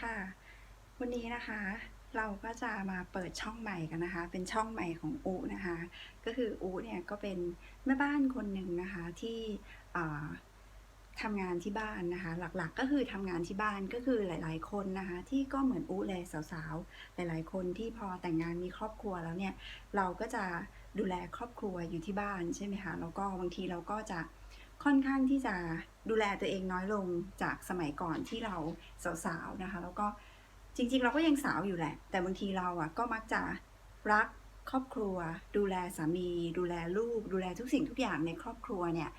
ค่ะ วันนี้นะคะ เราก็จะมาเปิดช่องใหม่กันนะคะ เป็นช่องใหม่ของอูนะคะ ก็คืออูเนี่ยก็เป็นแม่บ้านคนหนึ่งนะคะที่ทำงานที่บ้านนะคะ หลักๆก็คือทำงานที่บ้านก็คือหลาย ๆ คนนะคะ ที่ก็เหมือนอูเลยสาวๆ หลาย ๆ คนที่พอแต่งงานมีครอบครัวแล้วเนี่ย เราก็จะดูแลครอบครัวอยู่ที่บ้านใช่ไหมคะแล้วก็บางทีเราก็จะ ค่อนข้างที่จะดูแลตัวเองน้อยลงจากสมัยก่อนที่เราสาวๆนะคะ แล้วก็จริงๆ เราก็ยังสาวอยู่แหละ แต่บางทีเราอะก็มักจะรักครอบครัว ดูแลสามี ดูแลลูก ดูแลทุกสิ่งทุกอย่างในครอบครัวเนี่ย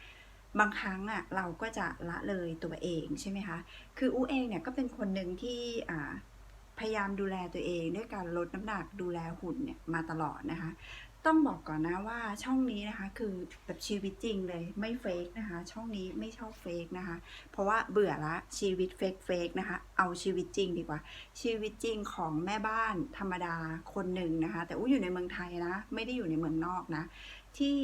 บางครั้งอะเราก็จะละเลยตัวเองใช่ไหมคะคืออู้เองเนี่ยก็เป็นคนหนึ่งที่อ่าพยายามดูแลตัวเองด้วยการลดน้ำหนักดูแลหุ่นเนี่ยมาตลอดนะคะ ต้องบอกก่อนนะว่าช่องนี้นะคะคือแบบชีวิตจริงเลยไม่เฟกนะคะ ช่องนี้ไม่ชอบเฟกนะคะ เพราะว่าเบื่อละชีวิตเฟกเฟกนะคะ เอาชีวิตจริงดีกว่า ชีวิตจริงของแม่บ้านธรรมดาคนหนึ่งนะคะ แต่อู้อยู่ในเมืองไทยนะ ไม่ได้อยู่ในเมืองนอกนะ ที่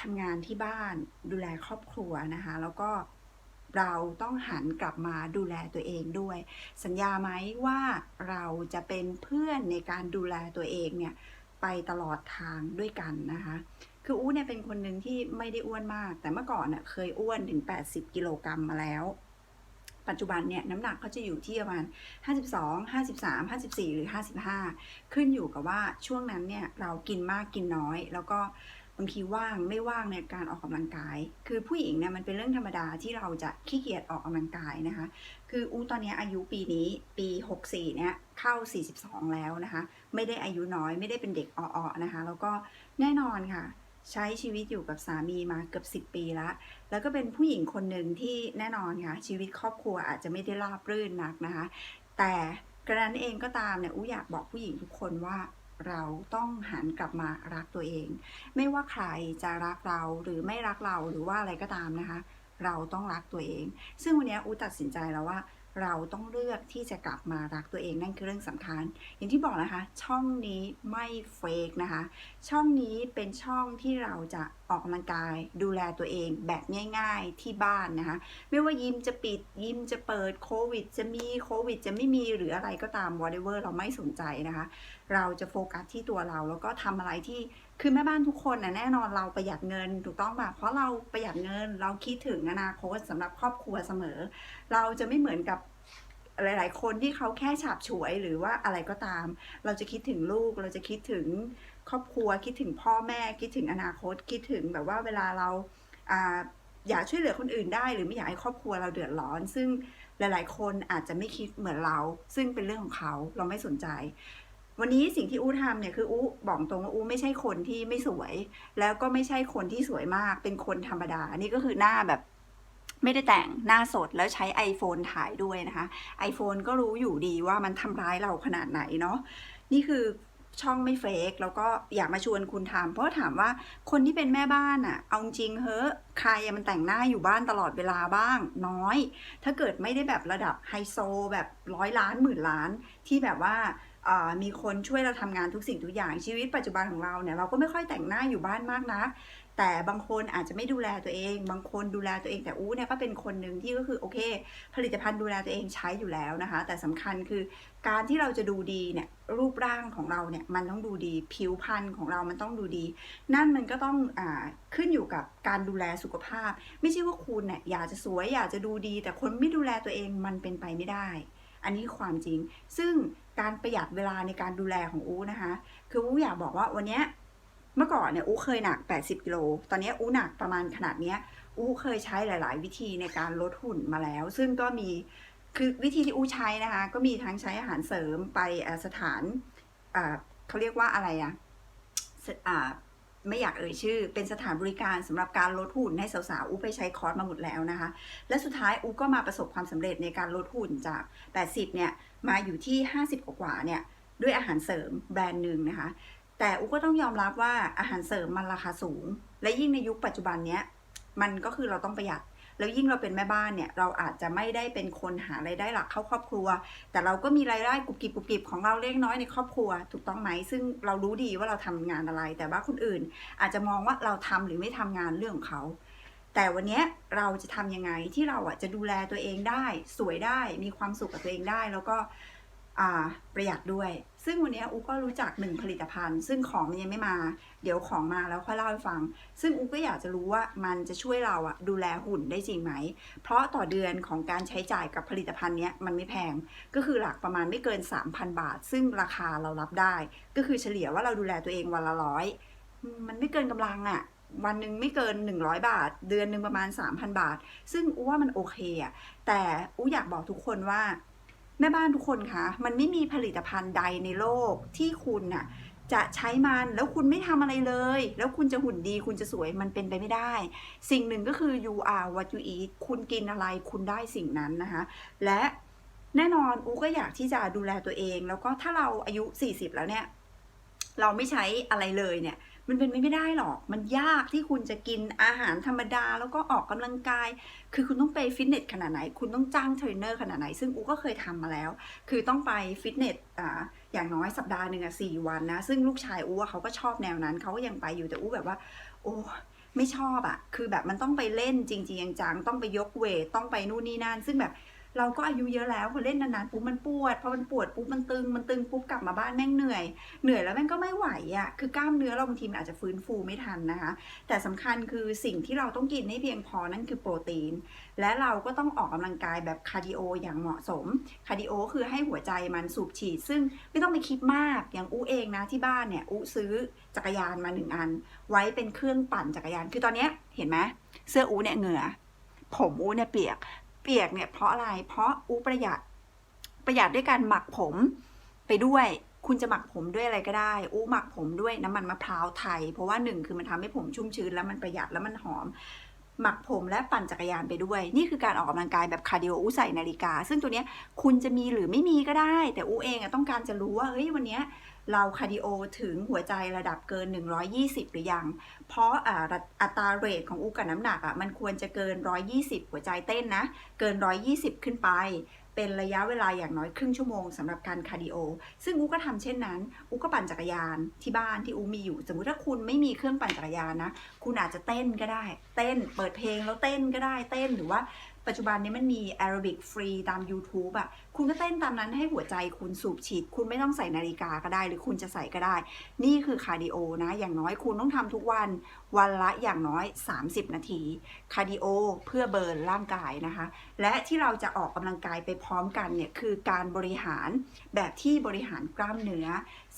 ทำงานที่บ้านดูแลครอบครัวนะคะ แล้วก็เราต้องหันกลับมาดูแลตัวเองด้วย สัญญาไหมว่าเราจะเป็นเพื่อนในการดูแลตัวเองเนี่ย ไปตลอดทางด้วยกันนะคะ คืออู้เนี่ยเป็นคนหนึ่งที่ไม่ได้อ้วนมาก แต่เมื่อก่อนเน่ะเคยอ้วนถึง 80 กิโลกรัมมาแล้ว ปัจจุบันเนี่ยน้ำหนักเขาจะอยู่ที่ประมาณ 52 53 54 หรือ 55 ขึ้นอยู่กับว่าช่วงนั้นเนี่ยเรากินมากกินน้อย แล้วก็บางทีว่างไม่ว่างในการออกกำลังกาย คือผู้หญิงเนี่ยมันเป็นเรื่องธรรมดาที่เราจะขี้เกียจออกกำลังกายนะคะ คืออู้ตอนนี้อายุปีนี้ปี 64 เนี่ยเข้า 42 แล้วนะคะ ไม่ได้อายุน้อยไม่ได้เป็นเด็กอ่อๆนะคะ แล้วก็แน่นอนค่ะ ใช้ชีวิตอยู่กับสามีมาเกือบ 10 ปีแล้วแล้วก็เป็นผู้หญิงคนหนึ่งที่แน่นอนค่ะ ชีวิตครอบครัวอาจจะไม่ได้ราบรื่นนักนะคะ แต่กระนั้นเองก็ตามเนี่ยอู้อยากบอกผู้หญิงทุกคนว่าเราต้องหันกลับมารักตัวเอง ไม่ว่าใครจะรักเราหรือไม่รักเราหรือว่าอะไรก็ตามนะคะ เราต้องรักตัวเอง ซึ่งวันนี้อูตัดสินใจแล้วว่า เราต้องเลือกที่จะกลับมารักตัวเองนั่นคือเรื่องสำคัญ อย่างที่บอกนะคะ ช่องนี้ไม่เฟกนะคะ ช่องนี้เป็นช่องที่เราจะออกกำลังกาย ดูแลตัวเองแบบง่ายๆที่บ้านนะคะ ไม่ว่ายิมจะปิดยิมจะเปิดโควิด จะมีโควิด จะไม่มีหรืออะไรก็ตาม whatever เราไม่สนใจนะคะ เราจะโฟกัสที่ตัวเราแล้วก็ทำอะไรที่ คือแม่บ้านทุกคนนะแน่นอนเราประหยัดเงินถูกต้องป่ะเพราะเราประหยัดเงิน เราคิดถึงอนาคตสำหรับครอบครัวเสมอ เราจะไม่เหมือนกับหลาย ๆ คนที่เขาแค่ฉาบฉวยหรือว่าอะไรก็ตาม เราจะคิดถึงลูก เราจะคิดถึงครอบครัว คิดถึงพ่อแม่ คิดถึงอนาคต คิดถึงแบบว่าเวลาเราอ่าอยากช่วยเหลือคนอื่นได้ หรือไม่อยากให้ครอบครัวเราเดือดร้อน ซึ่งหลาย ๆ คนอาจจะไม่คิดเหมือนเรา ซึ่งเป็นเรื่องของเขา เราไม่สนใจ วันนี้สิ่งที่อู้ทำเนี่ยคืออู้บอกตรงว่าอู้ไม่ใช่คนที่ไม่สวย แล้วก็ไม่ใช่คนที่สวยมาก เป็นคนธรรมดา นี่ก็คือหน้าแบบไม่ได้แต่งหน้าสดแล้วใช้ iPhone ถ่ายด้วยนะคะ iPhone ก็รู้อยู่ดีว่ามันทำร้ายเราขนาดไหนเนาะนี่คือช่องไม่เฟกแล้วก็อยากมาชวนคุณทำเพราะถามว่าคนที่เป็นแม่บ้านอะเอาจริงเฮ้อใครมันแต่งหน้าอยู่บ้านตลอดเวลาบ้าง น้อย ถ้าเกิดไม่ได้แบบระดับไฮโซแบบร้อยล้านหมื่นล้านที่แบบว่า มีคนช่วยเราทำงานทุกสิ่งทุกอย่างชีวิตปัจจุบันของเราเนี่ยเราก็ไม่ค่อยแต่งหน้าอยู่บ้านมากนะแต่บางคนอาจจะไม่ดูแลตัวเอง บางคนดูแลตัวเองแต่อู้เนี่ยก็เป็นคนหนึ่งที่ก็คือโอเค ผลิตภัณฑ์ดูแลตัวเองใช้อยู่แล้วนะคะ แต่สำคัญคือการที่เราจะดูดีเนี่ยรูปร่างของเราเนี่ยมันต้องดูดีผิวพรรณของเรามันต้องดูดี นั่นมันก็ต้องอขึ้นอยู่กับการดูแลสุขภาพ ไม่ใช่ว่าคุณเนี่ยอยากจะสวยอยากจะดูดี แต่คนไม่ดูแลตัวเองมันเป็นไปไม่ได้ อันนี้ความจริง ซึ่ง การประหยัดเวลาในการดูแลของอู้นะคะ คืออู้อยากบอกว่าวันนี้เมื่อก่อนเนี่ยอู้เคยหนัก 80กิโล ตอนนี้อู้หนักประมาณขนาดเนี้ยอู้เคยใช้หลาย ๆ วิธีในการลดหุ่นมาแล้ว ซึ่งก็มีคือวิธีที่อู้ใช้นะคะ ก็มีทั้งใช้อาหารเสริมไปสถานเขาเรียกว่าอะไรอะอ่าไม่อยากเอ่ยชื่อ เป็นสถานบริการสำหรับการลดหุ่นให้สาวๆอู้ไปใช้คอร์สมาหมดแล้วนะคะ และสุดท้ายอู้ก็มาประสบความสำเร็จในการลดหุ่นจาก 80 เนี่ย มาอยู่ที่ 50 กว่าเนี่ยด้วยอาหารเสริมแบรนด์หนึ่งนะคะ แต่อูก็ต้องยอมรับว่าอาหารเสริมมันราคาสูง และยิ่งในยุคปัจจุบันเนี้ยมันก็คือเราต้องประหยัด แล้วยิ่งเราเป็นแม่บ้านเนี่ยเราอาจจะไม่ได้เป็นคนหารายได้หลักเข้าครอบครัว แต่เราก็มีรายได้กุบกิบกุบกิบของเราเล็กน้อยในครอบครัว ถูกต้องไหมซึ่งเรารู้ดีว่าเราทำงานอะไร แต่ว่าคนอื่นอาจจะมองว่าเราทำหรือไม่ทำงานเรื่องของเขา แต่วันนี้เราจะทำยังไงที่เราอะจะดูแลตัวเองได้ สวยได้มีความสุขกับตัวเองได้ แล้วก็ประหยัดด้วย ซึ่งวันนี้อูก็รู้จักหนึ่งผลิตภัณฑ์ ซึ่งของมันยังไม่มา เดี๋ยวของมาแล้วค่อยเล่าให้ฟัง ซึ่งอูก็อยากจะรู้ว่ามันจะช่วยเราอะดูแลหุ่นได้จริงไหม เพราะต่อเดือนของการใช้จ่ายกับผลิตภัณฑ์นี้มันไม่แพง ก็คือหลักประมาณไม่เกิน 3,000 บาท ซึ่งราคาเรารับได้ ก็คือเฉลี่ยว่าเราดูแลตัวเองวันละร้อย มันไม่เกินกำลังอะ วันหนึ่งไม่เกิน 100 บาท เดือนหนึ่งประมาณ 3,000 บาท ซึ่งอูว่ามันโอเคอะแต่อูอยากบอกทุกคนว่า แม่บ้านทุกคนคะมันไม่มีผลิตภัณฑ์ใดในโลกที่คุณน่ะจะใช้มันแล้วคุณไม่ทำอะไรเลย แล้วคุณจะหุ่นดี คุณจะสวยมันเป็นไปไม่ได้ สิ่งหนึ่งก็คือ you are what you eat คุณกินอะไรคุณได้สิ่งนั้นนะคะ และแน่นอนอูก็อยากที่จะดูแลตัวเอง แล้วก็ถ้าเราอายุ 40 แล้วเนี่ย เราไม่ใช้อะไรเลยเนี่ย มันเป็นไม่ได้หรอก มันยากที่คุณจะกินอาหารธรรมดา แล้วก็ออกกำลังกาย คือคุณต้องไปฟิตเนสขนาดไหน คุณต้องจ้างเทรนเนอร์ขนาดไหน ซึ่งอูก็เคยทำมาแล้ว คือต้องไปฟิตเนสอ่าอย่างน้อยสัปดาห์หนึ่งอะสี่วันนะ ซึ่งลูกชายอูเขาก็ชอบแนวนั้น เขาก็ยังไปอยู่แต่อูแบบว่า โอ้ไม่ชอบอะคือแบบมันต้องไปเล่นจริงๆจังๆต้องไปยกเวท ต้องไปนู่นนี่นั่น ซึ่งแบบ เราก็อายุเยอะแล้วพอเล่นนานๆปุ๊บมันปวดพอมันปวดปุ๊บมันตึงมันตึงปุ๊บกลับมาบ้านแม่งเหนื่อย เหนื่อยแล้วแม่งก็ไม่ไหวอะ่ะคือกล้ามเนื้อเราบางทีมันอาจจะฟื้นฟูไม่ทันนะคะ แต่สำคัญคือสิ่งที่เราต้องกินให้เพียงพอนั่นคือโปรตีน และเราก็ต้องออกกำลังกายแบบคาร์ดิโออย่างเหมาะสมคาร์ดิโอคือให้หัวใจมันสูบฉีด ซึ่งไม่ต้องไปคิดมากอย่างอู้เองนะที่บ้านเนี่ยอู้ซื้อจักรยานมาหนึ่งอัน ไว้เป็นเครื่องปั่นจักรยาน คือตอนเนี้ยเห็นไหมเสื้ออู้เนี่ยเหงื่อผมอู้เนี่ยเปียก เปียกเนี่ยเพราะอะไร เพราะอู้ประหยัด ประหยัดด้วยการหมักผมไปด้วย คุณจะหมักผมด้วยอะไรก็ได้ อู้หมักผมด้วยน้ำมันมะพร้าวไทย เพราะว่าหนึ่งคือมันทำให้ผมชุ่มชื้นแล้วมันประหยัดแล้วมันหอม หมักผมและปั่นจักรยานไปด้วย นี่คือการออกกำลังกายแบบคาร์ดิโออู้ใส่นาฬิกา ซึ่งตัวเนี้ยคุณจะมีหรือไม่มีก็ได้ แต่อู้เองอะต้องการจะรู้ว่าเฮ้ยวันเนี้ย เราคาร์ดิโอถึงหัวใจระดับเกิน 120 หรือยัง เพราะอ่าอัตราเรทของอูกับน้ำหนักอะมันควรจะเกิน 120 หัวใจเต้นนะ เกิน 120 ขึ้นไป เป็นระยะเวลาอย่างน้อยครึ่งชั่วโมงสำหรับการคาร์ดิโอ ซึ่งอูก็ทำเช่นนั้นอูก็ปั่นจักรยานที่บ้านที่อูมีอยู่ สมมุติถ้าคุณไม่มีเครื่องปั่นจักรยานนะ คุณอาจจะเต้นก็ได้ เต้น เปิดเพลงแล้วเต้นก็ได้ เต้นหรือว่า ปัจจุบันนี้มันมีแอโรบิกฟรีตาม YouTube อะคุณก็เต้นตามนั้นให้หัวใจคุณสูบฉีด คุณไม่ต้องใส่นาฬิกาก็ได้ หรือคุณจะใส่ก็ได้ นี่คือคาร์ดิโอนะ อย่างน้อยคุณต้องทำทุกวัน วันละอย่างน้อย 30 นาที คาร์ดิโอเพื่อเบิร์นร่างกายนะคะ และที่เราจะออกกำลังกายไปพร้อมกันเนี่ย คือการบริหารแบบที่บริหารกล้ามเนื้อ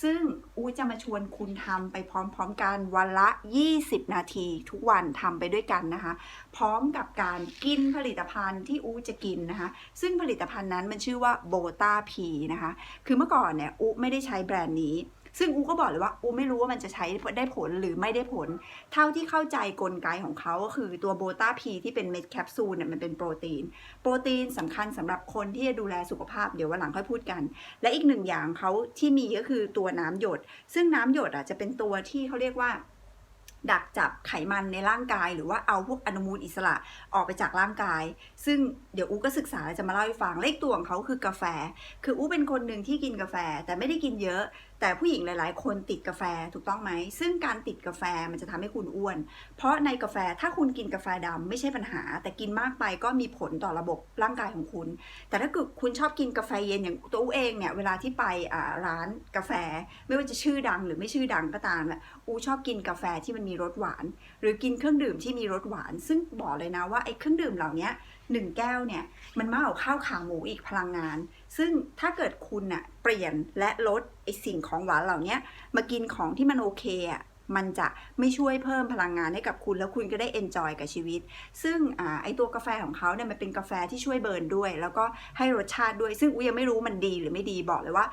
ซึ่งอูจะมาชวนคุณทำไปพร้อมๆกันวันละ 20 นาทีทุกวันทำไปด้วยกันนะคะ พร้อมกับการกินผลิตภัณฑ์ที่อูจะกินนะคะ ซึ่งผลิตภัณฑ์นั้นมันชื่อว่าโบตาพีนะคะ คือเมื่อก่อนเนี่ยอูไม่ได้ใช้แบรนด์นี้ ซึ่งอูก็บอกเลยว่าอูไม่รู้ว่ามันจะใช้ได้ผลหรือไม่ได้ผล เท่าที่เข้าใจกลไกของเขาก็คือตัวโบตาพีที่เป็นเม็ดแคปซูลเนี่ยมันเป็นโปรตีน โปรตีนสำคัญสำหรับคนที่จะดูแลสุขภาพเดี๋ยววันหลังค่อยพูดกัน และอีกหนึ่งอย่างเขาที่มีก็คือตัวน้ำหยด ซึ่งน้ำหยดอะจะเป็นตัวที่เขาเรียกว่าดักจับไขมันในร่างกายหรือว่าเอาพวกอนุมูลอิสระออกไปจากร่างกาย ซึ่งเดี๋ยวอูก็ศึกษาแล้วจะมาเล่าให้ฟังเลขตัวของเขาคือกาแฟ คืออูเป็นคนหนึ่งที่กินกาแฟแต่ไม่ได้กินเยอะ แต่ผู้หญิงหลาย ๆ คนติดกาแฟถูกต้องไหม ซึ่งการติดกาแฟมันจะทำให้คุณอ้วน เพราะในกาแฟถ้าคุณกินกาแฟดำไม่ใช่ปัญหา แต่กินมากไปก็มีผลต่อระบบร่างกายของคุณ แต่ถ้าเกิดคุณชอบกินกาแฟเย็นอย่างตัวอูเองเนี่ยเวลาที่ไปร้านกาแฟ ไม่ว่าจะชื่อดังหรือไม่ชื่อดังก็ตามอูชอบกินกาแฟที่มันมีรสหวาน หรือกินเครื่องดื่มที่มีรสหวาน ซึ่งบอกเลยนะว่าไอ้เครื่องดื่มเหล่านี้หนึ่งแก้วเนี่ยมันมากกว่าข้าวขาหมูอีกพลังงานซึ่งถ้าเกิดคุณน่ะเปลี่ยนและลดไอสิ่งของหวานเหล่านี้มากินของที่มันโอเคอะมันจะไม่ช่วยเพิ่มพลังงานให้กับคุณแล้วคุณก็ได้เอนจอยกับชีวิต ซึ่งอไอตัวกาแฟของเขาเนี่ยมันเป็นกาแฟที่ช่วยเบิร์นด้วย แล้วก็ให้รสชาติด้วย ซึ่งอูยังไม่รู้มันดีหรือไม่ดีบอกเลยว่า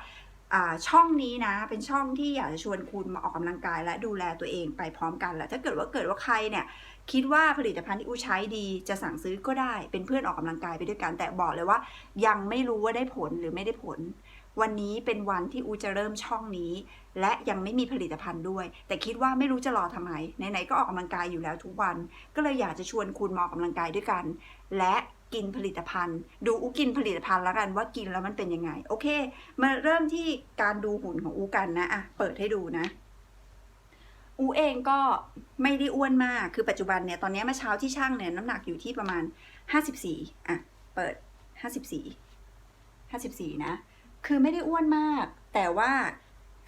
อ่าช่องนี้นะ เป็นช่องที่อยากจะชวนคุณมาออกกำลังกายและดูแลตัวเองไปพร้อมกันแหละถ้าเกิดว่าเกิดว่าใครเนี่ย คิดว่าผลิตภัณฑ์ที่อูใช้ดีจะสั่งซื้อก็ได้เป็นเพื่อนออกกำลังกายไปด้วยกัน แต่บอกเลยว่า ยังไม่รู้ว่าได้ผลหรือไม่ได้ผล วันนี้เป็นวันที่อูจะเริ่มช่องนี้ และยังไม่มีผลิตภัณฑ์ด้วย แต่คิดว่าไม่รู้จะรอทำไมไหนๆก็ออกกำลังกายอยู่แล้วทุกวัน ก็เลยอยากจะชวนคุณมาออกกำลังกายด้วยกัน และกินผลิตภัณฑ์ ดูอูกินผลิตภัณฑ์แล้วกันว่ากินแล้วมันเป็นยังไง โอเค มาเริ่มที่การดูหุ่นของอูกันนะอะเปิดให้ดูนะ อูเองก็ไม่ได้อ้วนมาก คือปัจจุบันเนี่ยตอนนี้เมื่อเช้าที่ช่างเนี่ยน้ำหนักอยู่ที่ประมาณ 54 อะ เปิด 54 54 นะ คือไม่ได้อ้วนมาก แต่ว่า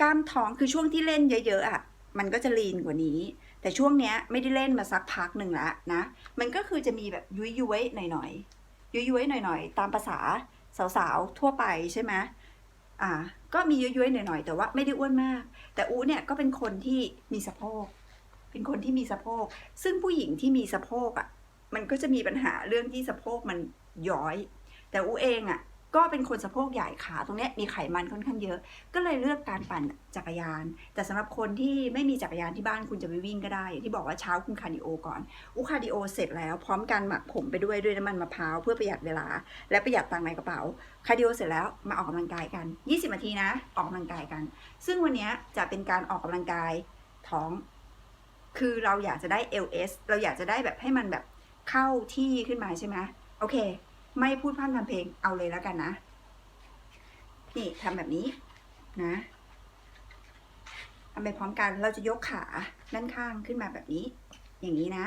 กล้ามท้องคือช่วงที่เล่นเยอะๆอะ มันก็จะลีนกว่านี้ แต่ช่วงเนี้ยไม่ได้เล่นมาสักพักหนึ่งแล้วนะ มันก็คือจะมีแบบยุยยุยๆหน่อยๆ ยุยยุยๆหน่อยๆ ตามภาษาสาวๆ ทั่วไปใช่ไหม อ่า ก็มียุยยุยๆหน่อยๆแต่ว่าไม่ได้อ้วนมาก แต่อูเนี่ยก็เป็นคนที่มีสะโพก เป็นคนที่มีสะโพก ซึ่งผู้หญิงที่มีสะโพกอะ มันก็จะมีปัญหาเรื่องที่สะโพกมันย้อย แต่อูเองอะ ก็เป็นคนสะโพกใหญ่ขาตรงนี้มีไขมันค่อนข้างเยอะ ก็เลยเลือกการปั่นจักรยาน แต่สำหรับคนที่ไม่มีจักรยานที่บ้านคุณจะไปวิ่งก็ได้อย่างที่บอกว่าเช้าคุณคาร์ดิโอก่อนอูคาร์ดิโอเสร็จแล้วพร้อมการหมักผมไปด้วยด้วยน้ำมันมะพร้าวเพื่อประหยัดเวลา และประหยัดตังค์ในกระเป๋าคาร์ดิโอเสร็จแล้วมาออกกำลังกายกัน 20นาทีนะ ออกกำลังกายกัน ซึ่งวันนี้จะเป็นการออกกำลังกายท้อง คือเราอยากจะได้ LS เราอยากจะได้แบบให้มันแบบเข้าที่ขึ้นมาใช่ไหมโอเค ไม่พูดพร่ำทำเพลงเอาเลยแล้วกันนะ นี่ทำแบบนี้นะทำไปพร้อมกันเราจะยกขาด้านข้างขึ้นมาแบบนี้ อย่างนี้นะ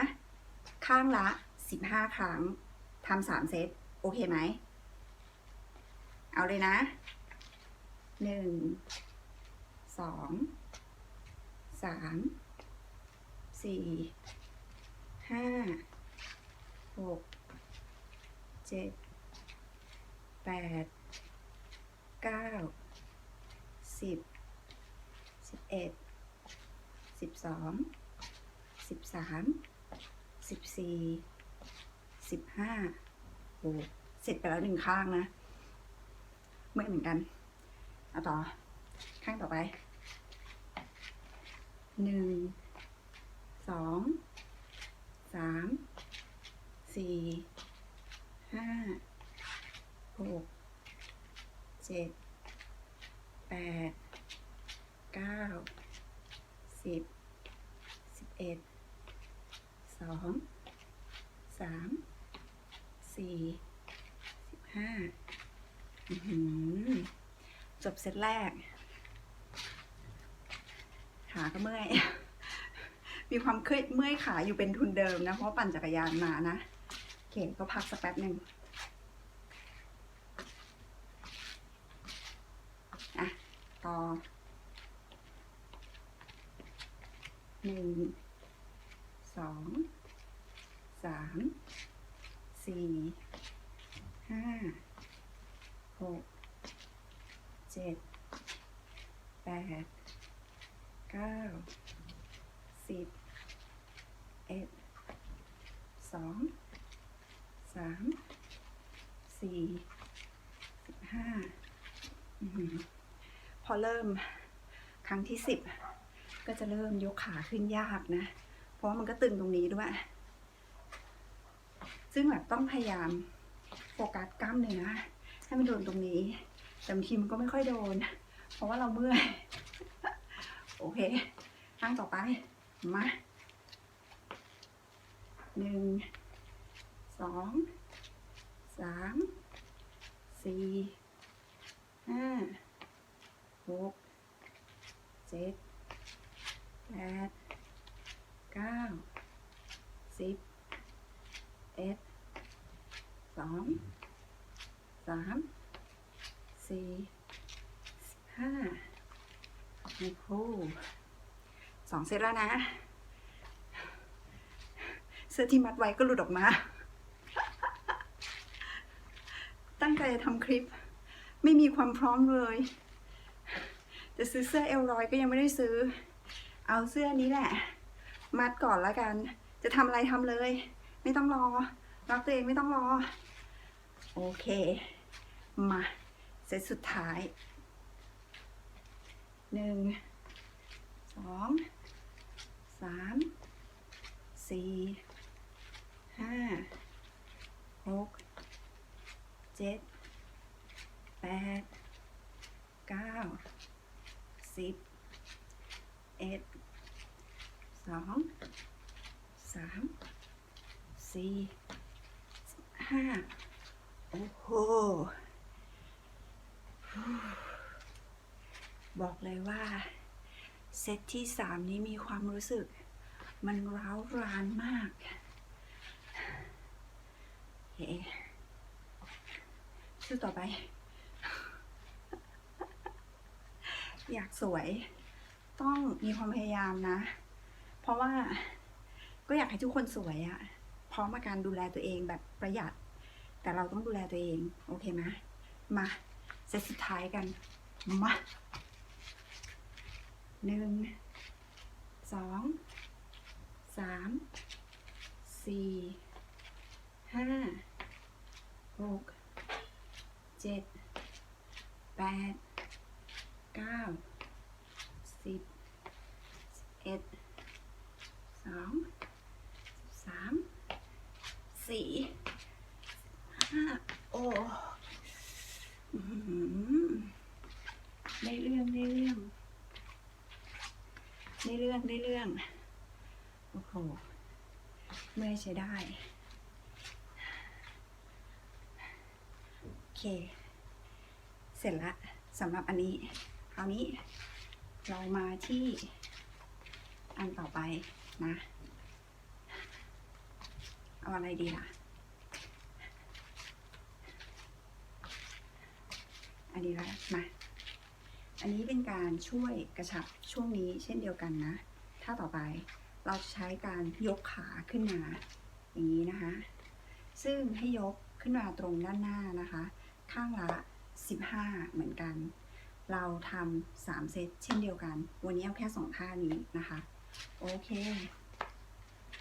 ข้างละสิบห้าครั้งทำสามเซตโอเคไหม เอาเลยนะหนึ่งสองสามสี่ห้าหกเจ็ด แปดเก้าสิบสิบเอ็ดสิบสองสิบสามสิบสี่สิบห้าโอ้เสร็จไปแล้วหนึ่งข้างนะเมื่อเหมือนกัน เอาต่อ ข้างต่อไปหนึ่งสองสามสี่ห้า หกเจ็ดแปดเก้าสิบสิบเอ็ดสองสามสี่สิบห้าจบเซตแรก ขาก็เมื่อย มีความเคยเมื่อยขาอยู่เป็นทุนเดิมนะ เพราะปั่นจักรยานมานะโอเคก็พักสักแป๊บหนึ่งอะ ต่อหนึ่งสองสามสี่ห้าหกเจ็ดแปดเก้าสิบเอ็ดสองสามสี่สิบห้า อื้อหือพอเริ่มครั้งที่สิบก็จะเริ่มยกขาขึ้นยากนะ เพราะมันก็ตึงตรงนี้ด้วย ซึ่งแบบต้องพยายามโฟกัสกล้ามเนื้อให้มันโดนตรงนี้ แต่บางทีมันก็ไม่ค่อยโดน เพราะว่าเราเมื่อย โอเคข้างต่อไป มาหนึ่งสองสามสี่ห้า กเจ็ดแปดเก้าสิบเอ็ดสองสามสี่สิบห้าโอ้โหสองเซตแล้วนะ เสื้อที่มัดไว้ก็หลุดออกมา ตั้งใจจะทำคลิป ไม่มีความพร้อมเลย จะซื้อเสื้อเอลลอยก็ยังไม่ได้ซื้อ เอาเสื้อนี้แหละ มัดก่อนแล้วกัน จะทำอะไรทำเลย ไม่ต้องรอรักตัวเองไม่ต้องรอ โอเค มาเซตสุดท้ายหนึ่งสองสามสี่ห้าหกเจ็ดแปดเก้า สิบเอ็ดสองสามสี่ห้าโอ้โห บอกเลยว่า เซตที่สามนี้มีความรู้สึก มันร้าวรานมากโอเคชื่อต่อไป อยากสวย ต้องมีความพยายามนะ เพราะว่าก็อยากให้ทุกคนสวยอะพร้อมกับการดูแลตัวเองแบบประหยัด แต่เราต้องดูแลตัวเองโอเคไหมมาเซตสุดท้ายกันมาหนึ่งสองสามสี่ห้าหกเจ็ดแปด เก้าสิบสิบเอ็ดสองสามสี่ห้าโอ้ได้เรื่องได้เรื่องได้เรื่องได้เรื่อง โอ้โหเมื่อยใช้ได้ โอเค เสร็จละสำหรับอันนี้ คราวนี้เรามาที่อันต่อไปนะ เอาอะไรดีล่ะ อันนี้ละมา อันนี้เป็นการช่วยกระชับช่วงนี้เช่นเดียวกันนะ ถ้าต่อไปเราจะใช้การยกขาขึ้นมา อย่างนี้นะคะ ซึ่งให้ยกขึ้นมาตรงด้านหน้านะคะ ข้างละ 15 เหมือนกัน เราทำ3เซตเช่นเดียวกัน วันนี้เอาแค่2ท่านี้นะคะ โอเค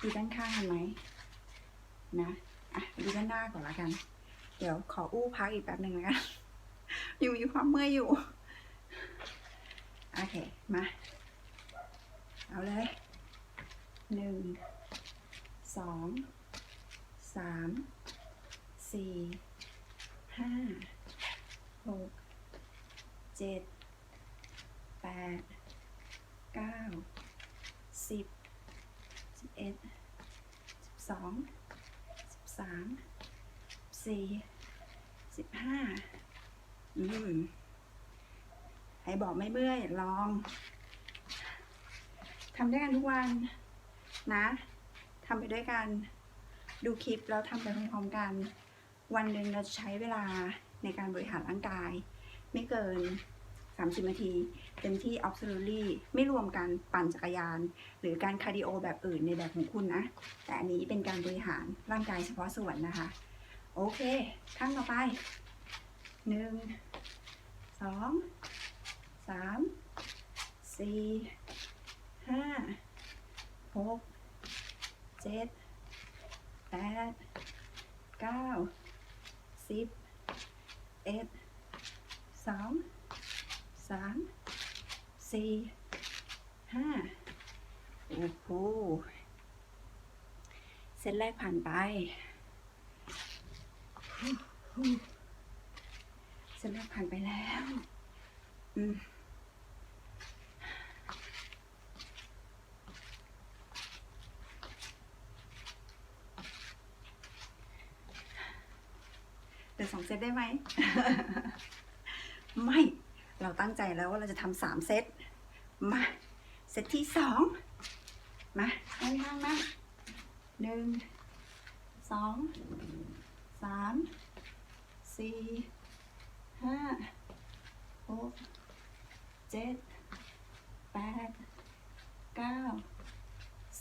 ดูด้านข้างกันไหมนะ อะ ดูด้านหน้าก่อนละกัน เดี๋ยวขออู้พักอีกแป๊บหนึ่งนะคะยังมีความเมื่อยอยู่ โอเค มา เอาเลย หนึ่ง สอง สาม สี่ ห้า หก เจ็ดแปดเก้าสิบสิบเอ็ดสิบสองสิบสามสี่สิบห้าอืมใครบอกไม่เบื่อลองทำด้วยกันทุกวันนะทำไปด้วยกัน ดูคลิปแล้วทำไปพร้อมๆกัน วันหนึ่งเราจะใช้เวลาในการบริหารร่างกาย ไม่เกิน 30นาที เต็มที่ absolutely ไม่รวมการปั่นจักรยาน หรือการคาร์ดิโอแบบอื่นในแบบของคุณนะ แต่อันนี้เป็นการบริหารร่างกายเฉพาะส่วนนะคะ โอเคข้างต่อไปหนึ่งสองสามสี่ห้าหกเจ็ดแปดเก้าสิบเอ็ด องสามสี่ห้าโอ้โหเซตแรกผ่านไปเซตแรกผ่านไปแล้วอืมเป็นสองเซตได้ไหม ไม่ เราตั้งใจแล้วว่าเราจะทำสามเซต มา เซตที่สองมาข้างข้างนะหนึ่งสองสามสี่ห้าหกเจ็ดแปดเก้า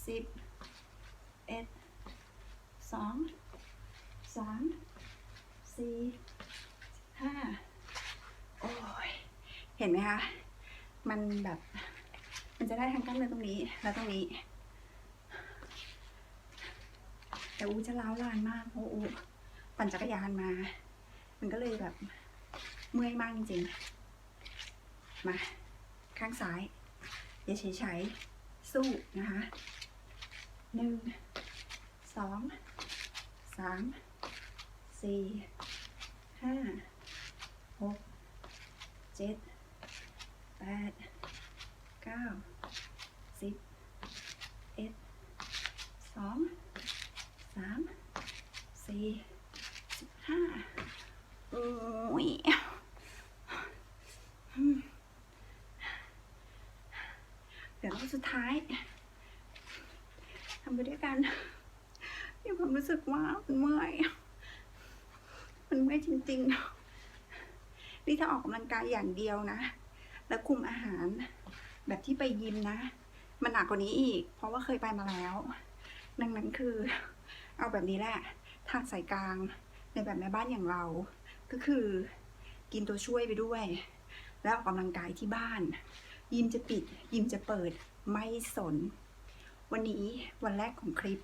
สิบ เอ็ด สอง สาม สี่ ห้า โอ้ย เห็นไหมคะ มันแบบ มันจะได้ทั้งกล้ามเนื้อตรงนี้ และตรงนี้ แต่อูจะล้าวลานมากเพราะอูปั่นจักรยานมา มันก็เลยแบบเมื่อยมากจริงๆ มา ข้างซ้าย อย่าเฉยๆสู้นะคะหนึ่งสองสามสี่ห้าหกเจ็ด แปด เก้า สิบ เอ็ด สอง สาม สี่ สิบห้า โอ้ยำไปด้วยกัน มีความรู้สึกว่ามันเมื่อย มันเมื่อย จริงๆ นี่ถ้าออกกำลังกายอย่างเดียวนะ แล้วคุมอาหารแบบที่ไปยิมนะ มันหนักกว่านี้อีก เพราะว่าเคยไปมาแล้ว ดังนั้นคือ เอาแบบนี้แหละทางสายกลางในแบบแม่บ้านอย่างเรา ก็คือกินตัวช่วยไปด้วย แล้วออกกำลังกายที่บ้าน ยิมจะปิด ยิมจะเปิดไม่สน วันนี้วันแรกของคลิป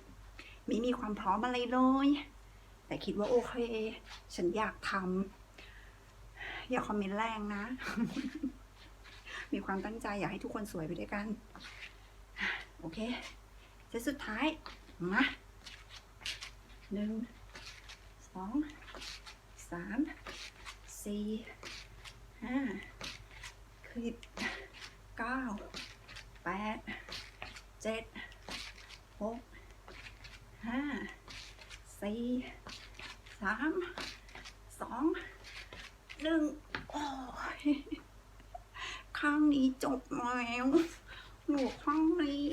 ไม่มีความพร้อมอะไรเลย แต่คิดว่าโอเค ฉันอยากทำอย่าคอมเมนต์แรงนะ มีความตั้งใจอยากให้ทุกคนสวยไปด้วยกัน โอเคเซตสุดท้าย มาหนึ่งสองสามสี่ห้าสิบเก้าแปดเจ็ดหกห้าสี่ามสองหนึ่งโอ้ยข้างนี้จบแล้วหนูข้างนี้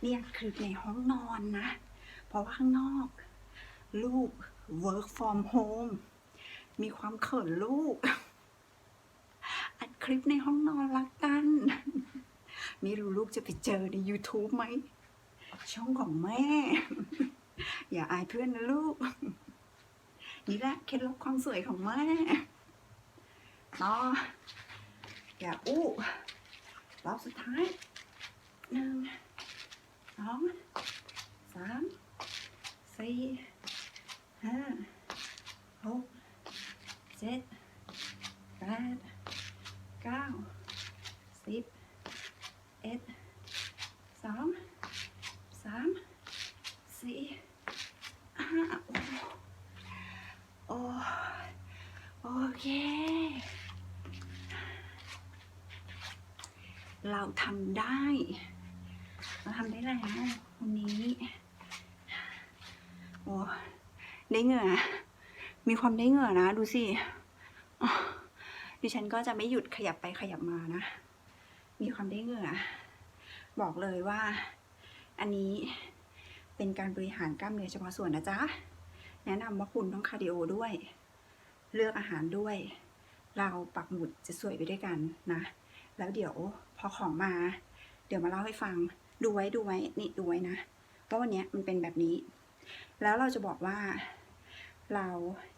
เนี่ยคือในห้องนอนนะ เพราะว่าข้างนอก ลูก work from home มีความเขินลูก อัดคลิปในห้องนอนละกัน ไม่รู้ลูกจะไปเจอใน YouTube ไหม ช่องของแม่ อย่าอายเพื่อนนะลูก นี่แหละเคล็ดลับความสวยของแม่ต่ออย่าอู้รอบสุดท้ายหนึ่งสองสามสี่ห้าหกเจ็ดแปดเก้าสิบเอ็ดสองสามสี่ห้าโอ้ โอ้โอเค เราทำได้เราทำได้แล้ววันนี้โอ้ได้เหงื่อ มีความได้เหงื่อนะ ดูสิดิฉันก็จะไม่หยุดขยับไปขยับมานะ มีความได้เหงื่อ บอกเลยว่า อันนี้เป็นการบริหารกล้ามเนื้อเฉพาะส่วนนะจ๊ะ แนะนำว่าคุณต้องคาร์ดิโอด้วย เลือกอาหารด้วย เราปักหมุดจะสวยไปด้วยกันนะ แล้วเดี๋ยวพอของมา เดี๋ยวมาเล่าให้ฟัง ดูไว้ดูไว้นี่ดูไว้นะว่าวันนี้มันเป็นแบบนี้ แล้วเราจะบอกว่า เรา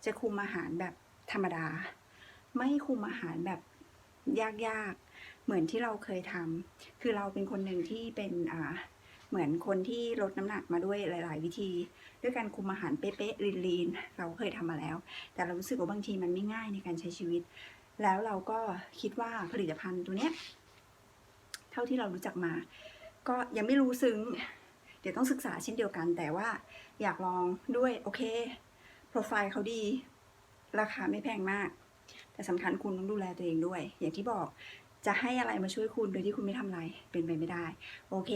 จะคุมอาหารแบบธรรมดา ไม่คุมอาหารแบบยากๆ เหมือนที่เราเคยทำคือเราเป็นคนหนึ่งที่เป็นอ่าเหมือนคนที่ลดน้ำหนักมาด้วยหลาย ๆ วิธี ด้วยการคุมอาหารเป๊ะๆลีนๆเราเคยทำมาแล้ว แต่เรารู้สึกว่าบางทีมันไม่ง่ายในการใช้ชีวิต แล้วเราก็คิดว่าผลิตภัณฑ์ตัวเนี้ย เท่าที่เรารู้จักมา ก็ยังไม่รู้ซึ้ง เดี๋ยวต้องศึกษาเช่นเดียวกัน แต่ว่าอยากลองด้วยโอเค โปรไฟล์เขาดี ราคาไม่แพงมาก แต่สำคัญคุณต้องดูแลตัวเองด้วย อย่างที่บอกจะให้อะไรมาช่วยคุณโดยที่คุณไม่ทำอะไรเป็นไปไม่ได้ โอเค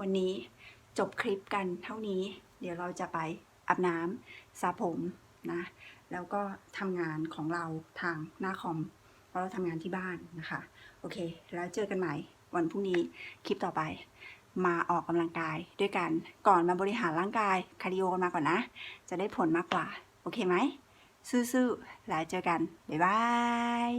วันนี้จบคลิปกันเท่านี้ เดี๋ยวเราจะไปอาบน้ำสระผมนะ แล้วก็ทำงานของเราทางหน้าคอม ราะเราทำงานที่บ้านนะคะ โอเค แล้วเจอกันใหม่วันพรุ่งนี้คลิปต่อไป มาออกกำลังกายด้วยกันก่อนมาบริหารร่างกายคาร์ดิโอกันมาก่อนนะ จะได้ผลมากกว่า โอเคไหมสู้ๆแล้วเจอกัน บ๊ายบาย